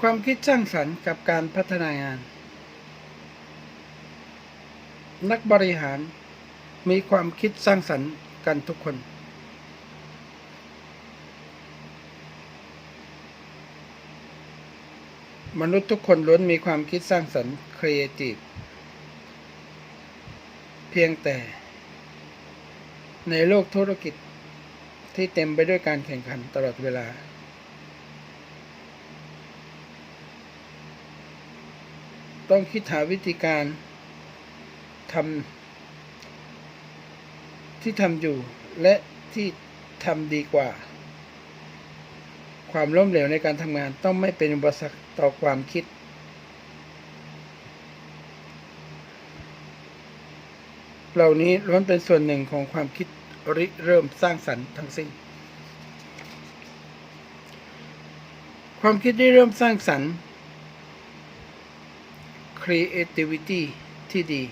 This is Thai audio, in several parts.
ความคิดสร้างสรรค์กับการพัฒนางาน นักบริหารมีความคิดสร้างสรรค์กันทุกคน มนุษย์ทุกคนล้วนมีความคิดสร้างสรรค์ creative เพียงแต่ ในโลกธุรกิจที่เต็มไปด้วยการแข่งขันตลอดเวลา ต้องคิดหาวิธีการทำที่ทำอยู่ และที่ทำดีกว่า ความล้มเหลวในการทำงานต้องไม่เป็นอุปสรรคต่อความคิด เหล่านี้ล้วนเป็นส่วนหนึ่งของความคิดริเริ่มสร้างสรรค์ทั้งสิ้น ความคิดริเริ่มสร้างสรรค์ creativity ที่ดี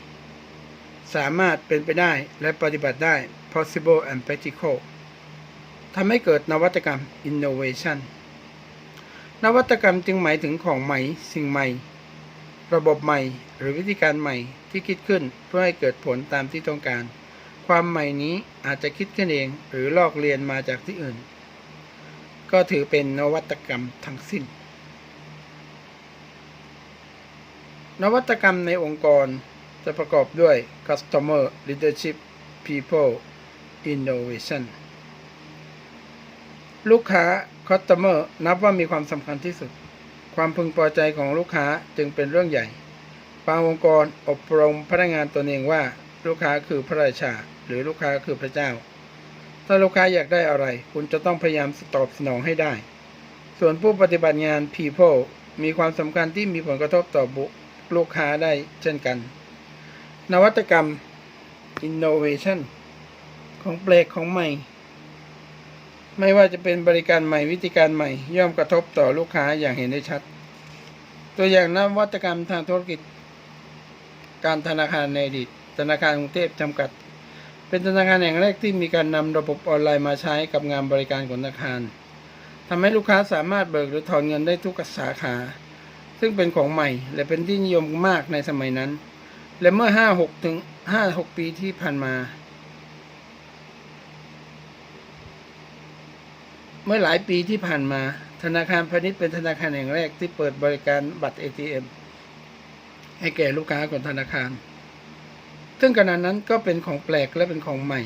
สามารถเป็นไปได้และปฏิบัติได้ possible and practical ทำให้เกิดนวัตกรรม innovation นวัตกรรมจึงหมายถึงของใหม่ สิ่งใหม่ ระบบใหม่ หรือวิธีการใหม่ที่คิดขึ้นเพื่อให้เกิดผลตามที่ต้องการ ความใหม่นี้อาจจะคิดขึ้นเองหรือลอกเรียนมาจากที่อื่น ก็ถือเป็นนวัตกรรมทั้งสิ้น นวัตกรรมในองค์กรจะประกอบด้วย customer leadership people innovation ลูกค้า customer นับว่ามีความสำคัญที่สุด ความพึงพอใจของลูกค้าจึงเป็นเรื่องใหญ่ บางองค์กรอบรมพนักงานตนเองว่า ลูกค้าคือพระราชา หรือลูกค้าคือพระเจ้า ถ้าลูกค้าอยากได้อะไร คุณจะต้องพยายามตอบสนองให้ได้ ส่วนผู้ปฏิบัติงาน people มีความสำคัญที่มีผลกระทบต่อบุ ลูกค้าได้เช่นกัน นวัตกรรม innovation ของเปลกของใหม่ ไม่ว่าจะเป็นบริการใหม่วิธีการใหม่ ย่อมกระทบต่อลูกค้าอย่างเห็นได้ชัด ตัวอย่างนวัตกรรมทางธุรกิจ การธนาคารในอดีตธนาคารกรุงเทพจำกัด เป็นธนาคารแห่งแรกที่มีการนำระบบออนไลน์มาใช้กับงานบริการของธนาคารทำให้ลูกค้าสามารถเบิกหรือถอนเงินได้ทุกสาขา ซึ่งเป็นของใหม่ และเป็นที่นิยมมากในสมัยนั้น และเมื่อ5-6ถึง5-6ปีที่ผ่านมา เมื่อหลายปีที่ผ่านมา ธนาคารพาณิชย์เป็นธนาคารแห่งแรกที่เปิดบริการบัตร ATM ให้แก่ลูกค้าของธนาคาร ซึ่งขณะนั้นก็เป็นของแปลกและเป็นของใหม่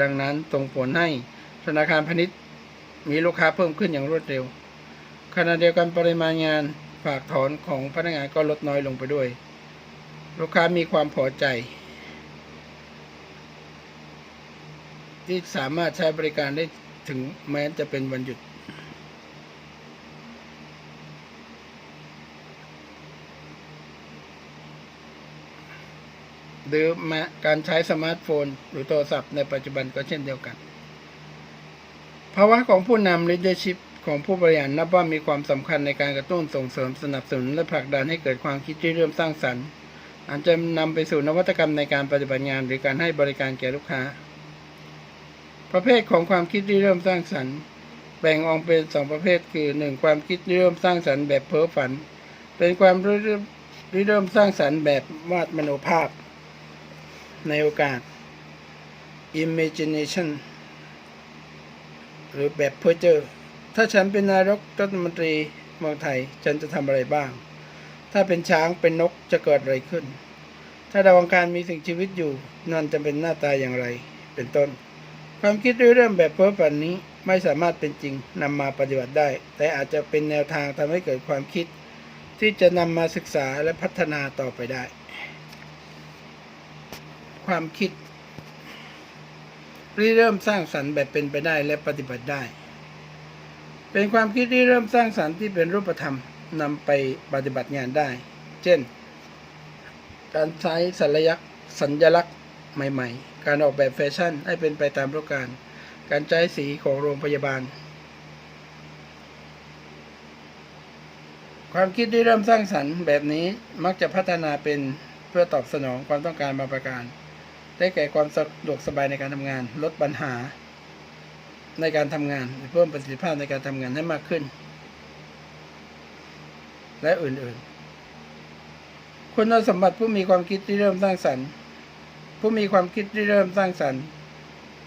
ดังนั้นตรงผลให้ธนาคารพาณิชย์มีลูกค้าเพิ่มขึ้นอย่างรวดเร็วขณะเดียวกันปริมาณงาน ฝากถอนของพนักงานก็ลดน้อยลงไปด้วย ลูกค้ามีความพอใจ ที่สามารถใช้บริการได้ถึงแม้จะเป็นวันหยุดหรือแม้การใช้สมาร์ทโฟน หรือโทรศัพท์ในปัจจุบันก็เช่นเดียวกัน ภาวะของผู้นำ leadership ของผู้บริหารนับว่ามีความสำคัญในการกระตุ้นส่งเสริมสนับสนุนและผลักดันให้เกิดความคิดที่เริ่มสร้างสรรค์อาจจะนำไปสู่นวัตกรรมในการปฏิบัติงาน หรือการให้บริการแก่ลูกค้า ประเภทของความคิดที่เริ่มสร้างสรรค์ แบ่งออกเป็นสองประเภทคือหนึ่งความคิดที่เริ่มสร้างสรรค์แบบเพ้อฝัน เป็นความริเริ่มริเริ่มสร้างสรรค์แบบวาดมโนภาพ ในโอกาส imagination หรือแบบเพ้อเจ้อ ถ้าฉันเป็นนายกรัฐมนตรีเมืองไทย ฉันจะทำอะไรบ้าง ถ้าเป็นช้างเป็นนกจะเกิดอะไรขึ้น ถ้าดาวอังคารมีสิ่งชีวิตอยู่นั่นจะเป็นหน้าตาอย่างไร เป็นต้น ความคิดเรื่องแบบเพ้อฝันนี้ไม่สามารถเป็นจริงนำมาปฏิบัติได้ แต่อาจจะเป็นแนวทางทำให้เกิดความคิด ที่จะนำมาศึกษาและพัฒนาต่อไปได้ ความคิดริเริ่มสร้างสรรค์แบบเป็นไปได้และปฏิบัติได้ เป็นความคิดที่เริ่มสร้างสรรค์ที่เป็นรูปธรรมนำไปปฏิบัติงานได้ เช่น การใช้สัญลักษณ์สัญลักษณ์ใหม่ ๆ การออกแบบแฟชั่นให้เป็นไปตามต้องการ การใช้สีของโรงพยาบาล ความคิดที่เริ่มสร้างสรรค์แบบนี้มักจะพัฒนาเป็นเพื่อตอบสนองความต้องการบางประการ ได้แก่ความสะดวกสบายในการทำงาน ลดปัญหา ในการทำงาน เพิ่มประสิทธิภาพในการทำงานให้มากขึ้น และอื่นๆ คุณสมบัติผู้มีความคิดที่เริ่มสร้างสรรค์ ผู้มีความคิดที่เริ่มสร้างสรรค์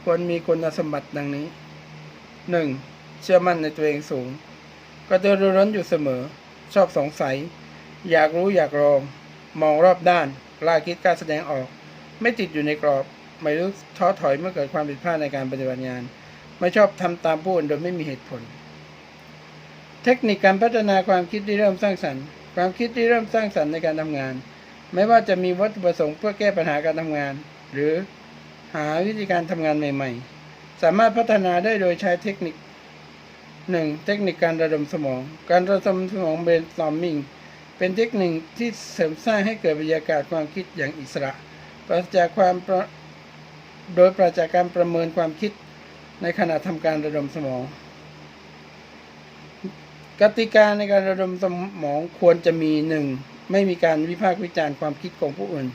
ควรมีคุณสมบัติดังนี้ 1. เชื่อมั่นในตัวเองสูงกระตือรือร้นอยู่เสมอ ชอบสงสัย อยากรู้อยากลอง มองรอบด้านกล้าคิดกล้าแสดงออก ไม่ติดอยู่ในกรอบ ไม่รู้ท้อถอยเมื่อเกิดความผิดพลาดในการปฏิบัติงาน ไม่ชอบทำตามผู้อื่นโดยไม่มีเหตุผล เทคนิคการพัฒนาความคิดที่เริ่มสร้างสรรค์ ความคิดที่เริ่มสร้างสรรค์ในการทำงาน ไม่ว่าจะมีวัตถุประสงค์เพื่อแก้ปัญหาการทำงาน หรือหาวิธีการทำงานใหม่ ๆ สามารถพัฒนาได้โดยใช้เทคนิค 1. เทคนิคการระดมสมอง การระดมสมอง brainstorming เป็นเทคนิคที่เสริมสร้างให้เกิดบรรยากาศความคิดอย่างอิสระ ปราศจากความโดยปราศจากการประเมินความคิด ในขณะทำการระดมสมอง กติกาในการระดมสมองควรจะมีหนึ่งไม่มีการวิพากษ์วิจารณ์ความคิดของผู้อื่น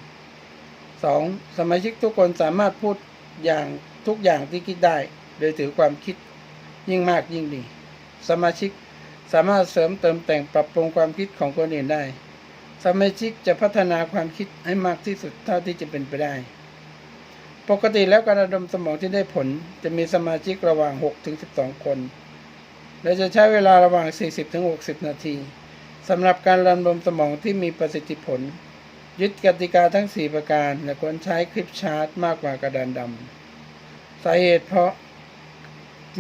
2. สมาชิกทุกคนสามารถพูดอย่างทุกอย่างที่คิดได้ โดยถือความคิดยิ่งมากยิ่งดี สมาชิกสามารถเสริมเติมแต่งปรับปรุงความคิดของคนอื่นได้ สมาชิกจะพัฒนาความคิดให้มากที่สุดเท่าที่จะเป็นไปได้ ปกติแล้วการระดมสมองที่ได้ผลจะมีสมาชิกระหว่าง 6-12 คน และจะใช้เวลาระหว่าง 40-60 นาทีสำหรับการระดมสมองที่มีประสิทธิผล ยึดกติกาทั้ง 4 ประการ และควรใช้คลิปชาร์ตมากกว่ากระดานดำสาเหตุเพราะ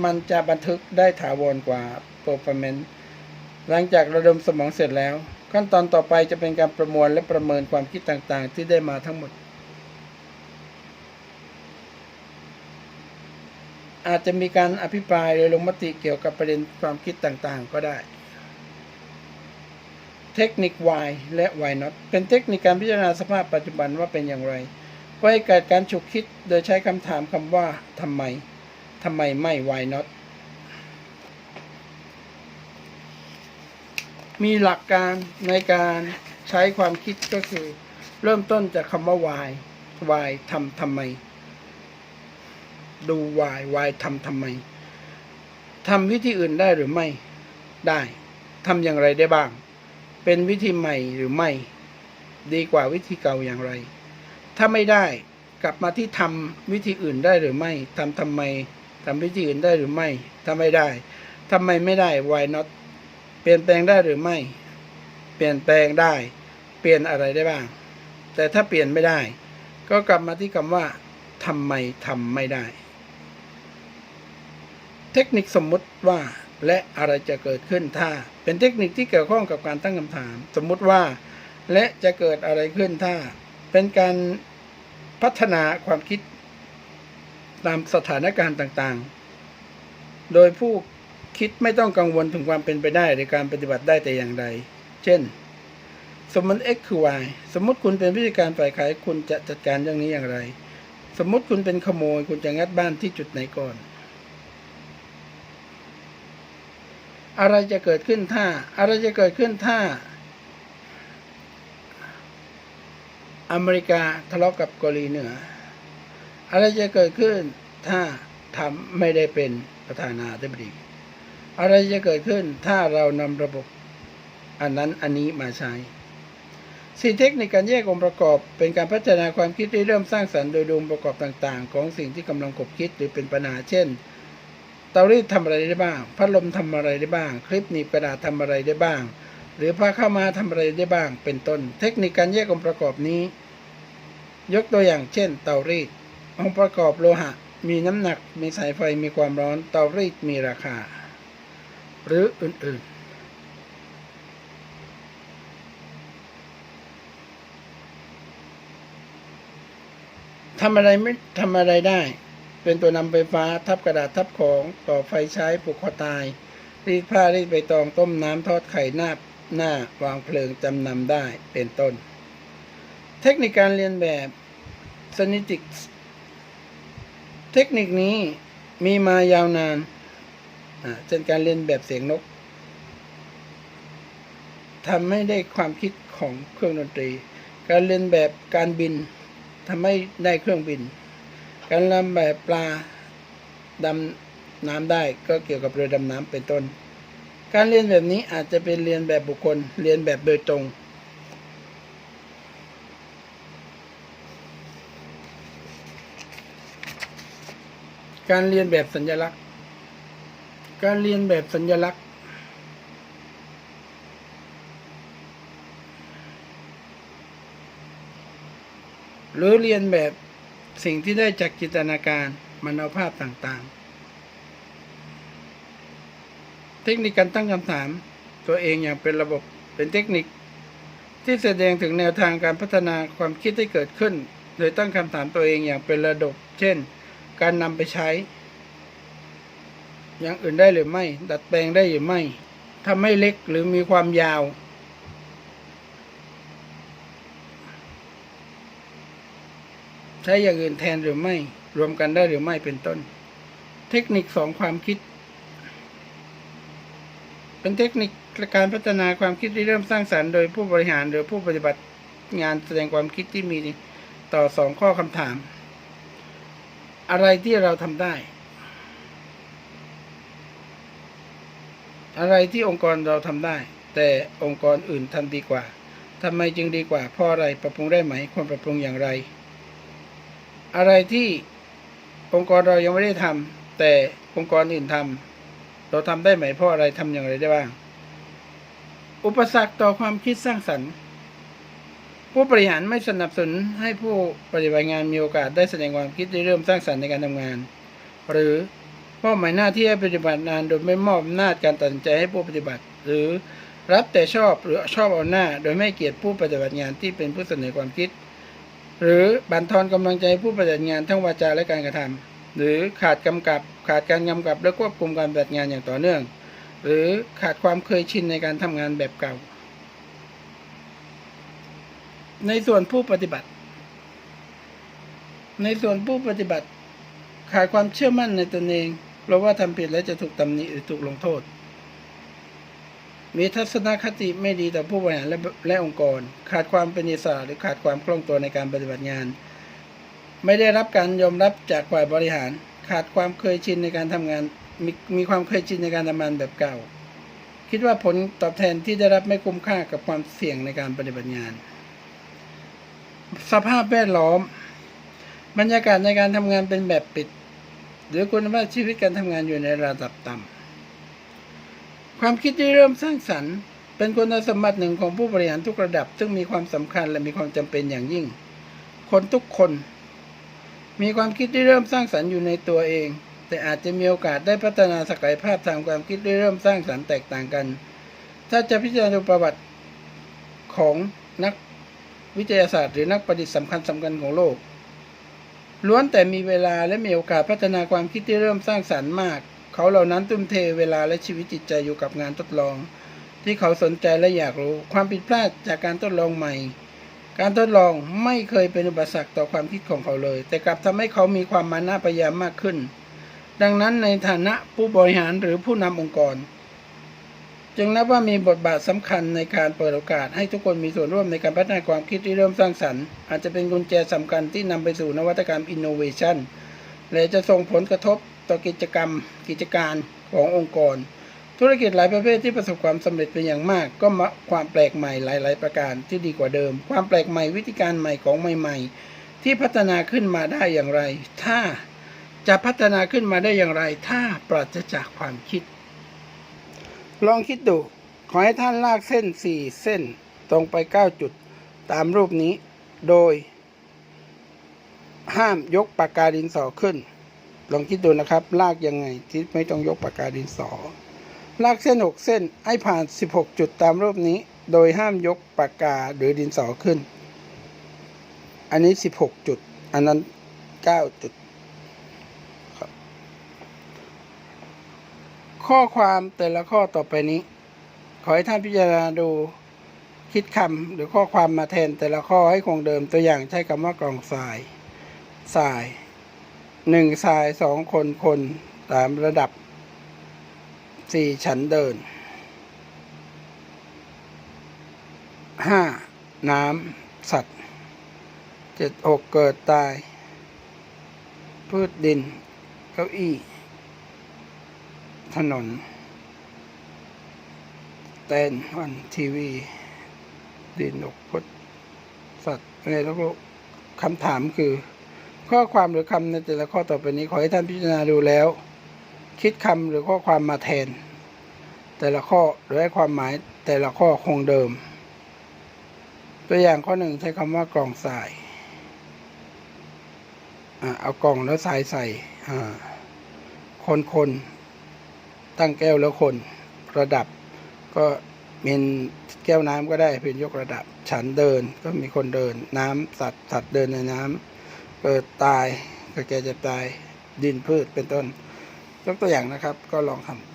มันจะบันทึกได้ถาวรกว่า performance หลังจากระดมสมองเสร็จแล้ว ขั้นตอนต่อไปจะเป็นการประมวลและประเมินความคิดต่างๆ ที่ได้มาทั้งหมด อาจจะมีการอภิปรายหรือลงมติเกี่ยวกับประเด็นความคิดต่างๆ ก็ได้ เทคนิค why และ why not เป็นเทคนิคการพิจารณาสภาพปัจจุบันว่าเป็นอย่างไรเพื่อให้เกิดการฉุกคิดโดยใช้คำถามคำว่าทำไมทำไมไม่ why not มีหลักการในการใช้ความคิดก็คือ เริ่มต้นจากคำว่า why why ทำทำไม ดู why why ทำทำไมทำวิธีอื่นได้หรือไม่ได้ทำอย่างไรได้บ้าง เป็นวิธีใหม่หรือไม่ ดีกว่าวิธีเก่าอย่างไร ถ้าไม่ได้กลับมาที่ทำวิธีอื่นได้หรือไม่ทำทำไมทำวิธีอื่นได้หรือไม่ถ้าไม่ได้ทำไมไม่ได้ why not เปลี่ยนแปลงได้หรือไม่ เปลี่ยนแปลงได้ เปลี่ยนอะไรได้บ้าง แต่ถ้าเปลี่ยนไม่ได้ ก็กลับมาที่คำว่าทำไมทำไม่ได้ เทคนิคสมมุติว่าและอะไรจะเกิดขึ้นถ้า เป็นเทคนิคที่เกี่ยวข้องกับการตั้งคำถาม สมมุติว่า และจะเกิดอะไรขึ้นถ้า เป็นการพัฒนาความคิด ตามสถานการณ์ต่างๆ โดยผู้คิดไม่ต้องกังวลถึงความเป็นไปได้ในการปฏิบัติได้แต่อย่างใด เช่น สมมติ x คือ y สมมติคุณเป็นผู้จัดการฝ่ายขายคุณจะจัดการเรื่องนี้อย่างไร สมมติคุณเป็นขโมยคุณจะงัดบ้านที่จุดไหนก่อน อะไรจะเกิดขึ้นถ้า อะไรจะเกิดขึ้นถ้า อเมริกาทะเลาะกับเกาหลีเหนือ อะไรจะเกิดขึ้นถ้าทำไม่ได้เป็นประธานาธิบดี อะไรจะเกิดขึ้นถ้าเรานำระบบอันนั้นอันนี้มาใช้สี่เทคนิคการแยกองค์ประกอบ เป็นการพัฒนาความคิดที่เริ่มสร้างสรรค์โดยดูองค์ประกอบต่างๆ ของสิ่งที่กำลังขบคิดหรือเป็นปัญหาเช่น เตารีดทำอะไรได้บ้าง พัดลมทำอะไรได้บ้าง คลิปหนีบกระดาษทำอะไรได้บ้าง หรือผ้าเข้ามาทำอะไรได้บ้าง เป็นต้น เทคนิคการแยกองค์ประกอบนี้ ยกตัวอย่างเช่น เตารีด องค์ประกอบโลหะ มีน้ำหนัก มีสายไฟ มีความร้อน เตารีดมีราคา หรืออื่น ๆทำอะไรไม่ทำอะไรได้ เป็นตัวนำไฟฟ้าทับกระดาษทับของต่อไฟใช้ผูกคอตายรีดผ้ารีดใบตองต้มน้ำทอดไข่หน้าหน้าวางเพลิงจำนำได้เป็นต้น เทคนิคการเรียนแบบสนิติกเทคนิคนี้มีมายาวนานเช่นการเรียนแบบเสียงนกทำให้ได้ความคิดของเครื่องดนตรี การเรียนแบบการบินทำให้ได้เครื่องบิน การเรียนแบบปลาดำน้ำได้ก็เกี่ยวกับเรือดำน้ำเป็นต้น การเรียนแบบนี้อาจจะเป็นเรียนแบบบุคคล เรียนแบบโดยตรง การเรียนแบบสัญลักษณ์ การเรียนแบบสัญลักษณ์หรือเรียนแบบ สิ่งที่ได้จากจินตนาการมโนภาพต่างๆ เทคนิคการตั้งคำถาม ตัวเองอย่างเป็นระบบเป็นเทคนิค ที่แสดงถึงแนวทางการพัฒนาความคิดที่เกิดขึ้น โดยตั้งคำถามตัวเองอย่างเป็นระบบเช่น การนำไปใช้ อย่างอื่นได้หรือไม่ ดัดแปลงได้หรือไม่ทำให้เล็กหรือมีความยาว ช้อย่างอื่นแทนหรือไม่ รวมกันได้หรือไม่เป็นต้น เทคนิคสองความคิด เป็นเทคนิคการพัฒนาความคิดที่เริ่มสร้างสรรค์โดยผู้บริหารหรือผู้ปฏิบัติงานแสดงความคิดที่มีต่อสองข้อคำถาม อะไรที่เราทำได้ อะไรที่องค์กรเราทำได้ แต่องค์กรอื่นทำดีกว่าทำไมจึงดีกว่าเพราะอะไรปรับปรุงได้ไหมควรปรับปรุงอย่างไร อะไรที่องค์กรเรายังไม่ได้ทำแต่องค์กรอื่นทำเราทำได้ไหมเพราะอะไรทำอย่างไรได้บ้าง อุปสรรคต่อความคิดสร้างสรรค์ ผู้บริหารไม่สนับสนุนให้ผู้ปฏิบัติงานมีโอกาสได้แสดงความคิดได้เริ่มสร้างสรรค์ในการทำงาน หรือมอบหมายหน้าที่ให้ปฏิบัติงานโดยไม่มอบอำนาจการตัดสินใจให้ผู้ปฏิบัติ หรือรับแต่ชอบหรือชอบเอาหน้า โดยไม่เกียรติผู้ปฏิบัติงานที่เป็นผู้เสนอความคิด หรือบั่นทอนกำลังใจผู้ปฏิบัติงานทั้งวาจาและการกระทำหรือขาดกำกับขาดการกำกับและควบคุมการปฏิบัติงานอย่างต่อเนื่อง หรือขาดความเคยชินในการทำงานแบบเก่า ในส่วนผู้ปฏิบัติ ในส่วนผู้ปฏิบัติ ขาดความเชื่อมั่นในตนเองเพราะว่าทำผิดแล้วจะถูกตำหนิหรือถูกลงโทษ มีทัศนคติไม่ดีต่อผู้บริหารและและองค์กร ขาดความเป็นอิสระหรือขาดความคล่องตัวในการปฏิบัติงาน ไม่ได้รับการยอมรับจากฝ่ายบริหาร ขาดความเคยชินในการทำงานมีมีความเคยชินในการทำงานแบบเก่า คิดว่าผลตอบแทนที่ได้รับไม่คุ้มค่ากับความเสี่ยงในการปฏิบัติงาน สภาพแวดล้อม บรรยากาศในการทำงานเป็นแบบปิด หรือคุณภาพชีวิตการทำงานอยู่ในระดับต่ำ ความคิดที่เริ่มสร้างสรรค์ เป็นคุณสมบัติหนึ่งของผู้บริหารทุกระดับ ซึ่งมีความสำคัญและมีความจำเป็นอย่างยิ่ง คนทุกคน มีความคิดที่เริ่มสร้างสรรค์อยู่ในตัวเอง แต่อาจจะมีโอกาสได้พัฒนาศักยภาพทางความคิดที่เริ่มสร้างสรรค์แตกต่างกัน ถ้าจะพิจารณาประวัติของนักวิทยาศาสตร์หรือนักประดิษฐ์สำคัญสำคัญของโลกล้วนแต่มีเวลาและมีโอกาสพัฒนาความคิดที่เริ่มสร้างสรรค์มาก เขาเหล่านั้นทุ่มเทเวลาและชีวิตจิตใจอยู่กับงานทดลอง ที่เขาสนใจและอยากรู้ ความผิดพลาดจากการทดลองใหม่ การทดลองไม่เคยเป็นอุปสรรคต่อความคิดของเขาเลย แต่กลับทำให้เขามีความมานะพยายามมากขึ้น ดังนั้นในฐานะผู้บริหารหรือผู้นำองค์กร จึงนับว่ามีบทบาทสำคัญในการเปิดโอกาสให้ทุกคนมีส่วนร่วมในการพัฒนาความคิดที่เริ่มสร้างสรรค์ อาจจะเป็นกุญแจสำคัญที่นำไปสู่นวัตกรรม innovation และจะส่งผลกระทบ ต่อกิจกรรม กิจการขององค์กร ธุรกิจหลายประเภทที่ประสบความสำเร็จเป็นอย่างมาก ก็มาความแปลกใหม่หลาย ๆ ประการที่ดีกว่าเดิม ความแปลกใหม่วิธีการใหม่ของใหม่ ๆ ที่พัฒนาขึ้นมาได้อย่างไร ถ้าจะพัฒนาขึ้นมาได้อย่างไร ถ้าปราศจากความคิด ลองคิดดู ขอให้ท่านลากเส้นสี่เส้น ตรงไปเก้าจุด ตามรูปนี้ โดย ห้ามยกปากกาดินสอขึ้น ลองคิดดูนะครับ ลากยังไงที่ไม่ต้องยกปากกาดินสอ ลากเส้นหกเส้นให้ผ่าน 16 จุดตามรูปนี้ โดยห้ามยกปากกาหรือดินสอขึ้น อันนี้ 16 จุด อันนั้น 9 จุดครับข้อความแต่ละข้อต่อไปนี้ ขอให้ท่านพิจารณาดูคิดคำหรือข้อความมาแทนแต่ละข้อให้คงเดิมตัวอย่างใช้คำว่ากล่องทรายทราย หนึ่งทรายสองคนคนสามระดับสี่ฉันเดินห้าน้ำสัตว์เจ็ดหกเกิดตาย พืชดิน เก้าอี้ ถนนแตนวันทีวี ดินนกพดสัตว์อะไรแล้วก็คำถามคือ ข้อความหรือคำในแต่ละข้อต่อไปนี้ขอให้ท่านพิจารณาดูแล้ว คิดคำหรือข้อความมาแทน แต่ละข้อโดยให้ความหมายแต่ละข้อคงเดิม ตัวอย่างข้อหนึ่งใช้คำว่ากล่องทรายอ่เอากล่องแล้วทรายใส่คนคนตั้งแก้วแล้วคนระดับ ก็เป็นแก้วน้ำก็ได้เป็นยกระดับ ฉันเดินก็มีคนเดิน น้ำสัตว์สัตว์เดินในน้ำ เกิดตายก็แกจะตายดินพืชเป็นต้นยกตัวอย่างนะครับ ก็ลองทำ